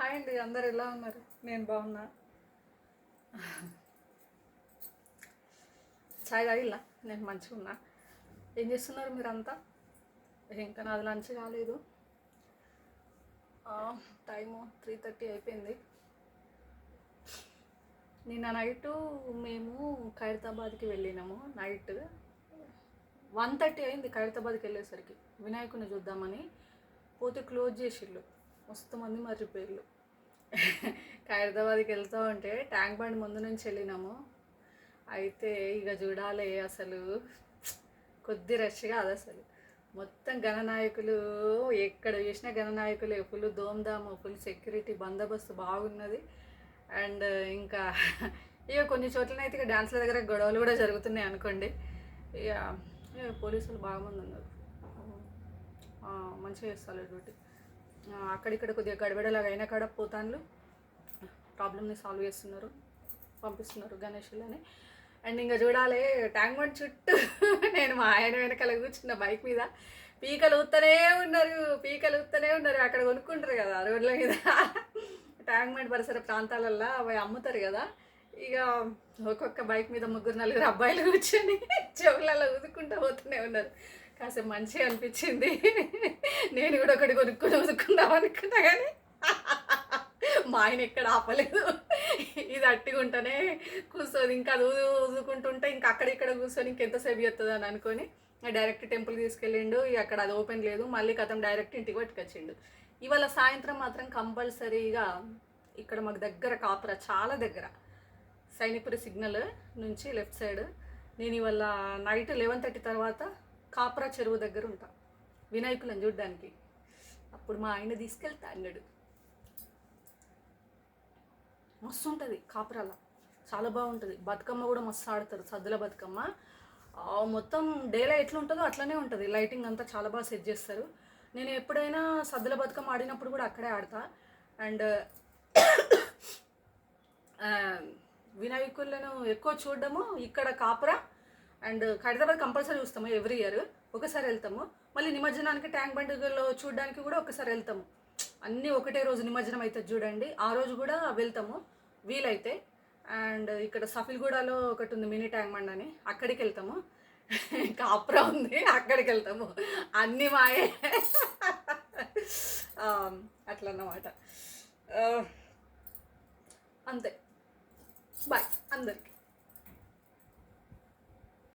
Hi అండి అందరు ఎలా ఉన్నారు? నేను బాగున్నా. చాయ్ తాగిల్లా? నేను మంచిగా ఉన్నా. ఏం చేస్తున్నారు మీరంతా? ఇంకా నాది లంచ్ కాలేదు. టైము త్రీ థర్టీ అయిపోయింది. నిన్న నైటు మేము ఖైరతాబాద్కి వెళ్ళినాము నైట్ వన్ థర్టీ అయింది ఖైరతాబాద్కి వెళ్ళేసరికి. వినాయకుని చూద్దామని పోతే క్లోజ్ చేసిళ్ళు. మస్తు మంది మర్చిపోయారు ఖైరదాబాద్కి వెళ్తూ ఉంటే ట్యాంక్ బండ్ ముందు నుంచి వెళ్ళినాము. అయితే ఇక చూడాలి అసలు. కొద్ది రష్ కాదు అసలు. మొత్తం గణనాయకులు ఎక్కడ చూసిన గణనాయకులే ఫుల్ దోమదాము ఫుల్ సెక్యూరిటీ బందోబస్తు బాగున్నది. అండ్ ఇంకా ఇక కొన్ని చోట్లనైతే ఇక డ్యాన్స్ల దగ్గర గొడవలు కూడా జరుగుతున్నాయి అనుకోండి. ఇక పోలీసులు బాగా మంది ఉన్నారు. మంచిగా చేస్తారు డ్యూటీ అక్కడిక్కడ కొద్దిగా గడబడలాగా అయినా కాడ పోతాన్లు. ప్రాబ్లమ్ని సాల్వ్ చేస్తున్నారు. పంపిస్తున్నారు గణేషులని అండ్ ఇంకా చూడాలి ట్యాంక్ బండ్ చుట్టూ నేను మా ఆయన వెనకాల కూర్చున్న బైక్ మీద పీకలు ఊతనే ఉన్నారు పీకలు ఊతనే ఉన్నారు. అక్కడ కొనుక్కుంటారు కదా రోడ్ల మీద. ట్యాంక్ బండ్ పరిసర ప్రాంతాలల్లో అవి అమ్ముతారు కదా. ఇక ఒక్కొక్క బైక్ మీద ముగ్గురు నలుగురు అబ్బాయిలు కూర్చొని చెవులలో ఊదుకుంటూ పోతూనే ఉన్నారు. కాసేపు మంచిగా అనిపించింది. నేను కూడా ఒకటి కొనుక్కుని ఊదుకుందాం అనుకున్నా కానీ మా ఆయన ఎక్కడ ఆపలేదు. ఇది అట్టిగుంటేనే కూర్చొని ఇంకా అది ఊదు ఊదుకుంటుంటే ఇంకా అక్కడ ఇక్కడ కూర్చొని ఇంకెంతసేపు చేస్తుంది అని అనుకొని డైరెక్ట్ టెంపుల్ తీసుకెళ్ళిండు. ఇక అక్కడ అది ఓపెన్ లేదు. మళ్ళీ కథం డైరెక్ట్ ఇంటికి పట్టుకొచ్చిండు. ఇవాళ సాయంత్రం మాత్రం కంపల్సరీగా ఇక్కడ మాకు దగ్గర కాపుర చాలా దగ్గర. సైనిపురి సిగ్నల్ నుంచి లెఫ్ట్ సైడ్. నేను ఇవాళ నైట్ లెవెన్ థర్టీ తర్వాత కాపరా చెరువు దగ్గర ఉంటాం. వినాయకులను చూడడానికి. అప్పుడు మా ఆయన తీసుకెళ్తా అన్నాడు. మస్తు ఉంటుంది కాపురాల. చాలా బాగుంటుంది. బతుకమ్మ కూడా మస్తు ఆడతారు. సద్దుల బతుకమ్మ. మొత్తం డేలో ఎట్లా ఉంటుందో అట్లనే ఉంటుంది. లైటింగ్ అంతా చాలా బాగా సెట్ చేస్తారు. నేను ఎప్పుడైనా సద్దుల బతుకమ్మ ఆడినప్పుడు కూడా అక్కడే ఆడతా. అండ్ వినాయకులను ఎక్కువ చూడడము ఇక్కడ కాపురా అండ్ ఖైరతాబాద్ కంపల్సరీ చూస్తాము ఎవ్రీ ఇయర్. ఒకసారి వెళ్తాము. మళ్ళీ నిమజ్జనానికి ట్యాంక్ బండ్లో చూడడానికి కూడా ఒకసారి వెళ్తాము. అన్నీ ఒకటే రోజు నిమజ్జనం అవుతుంది చూడండి. ఆ రోజు కూడా వెళ్తాము. వీలైతే. అండ్ ఇక్కడ సఫిల్గూడలో ఒకటి ఉంది మినీ ట్యాంక్ బండ్ అని. అక్కడికి వెళ్తాము. కాపురా ఉంది. అక్కడికి వెళ్తాము. అన్నీ మాయే. అట్లా అన్నమాట అంతే. బాయ్. అందరికి.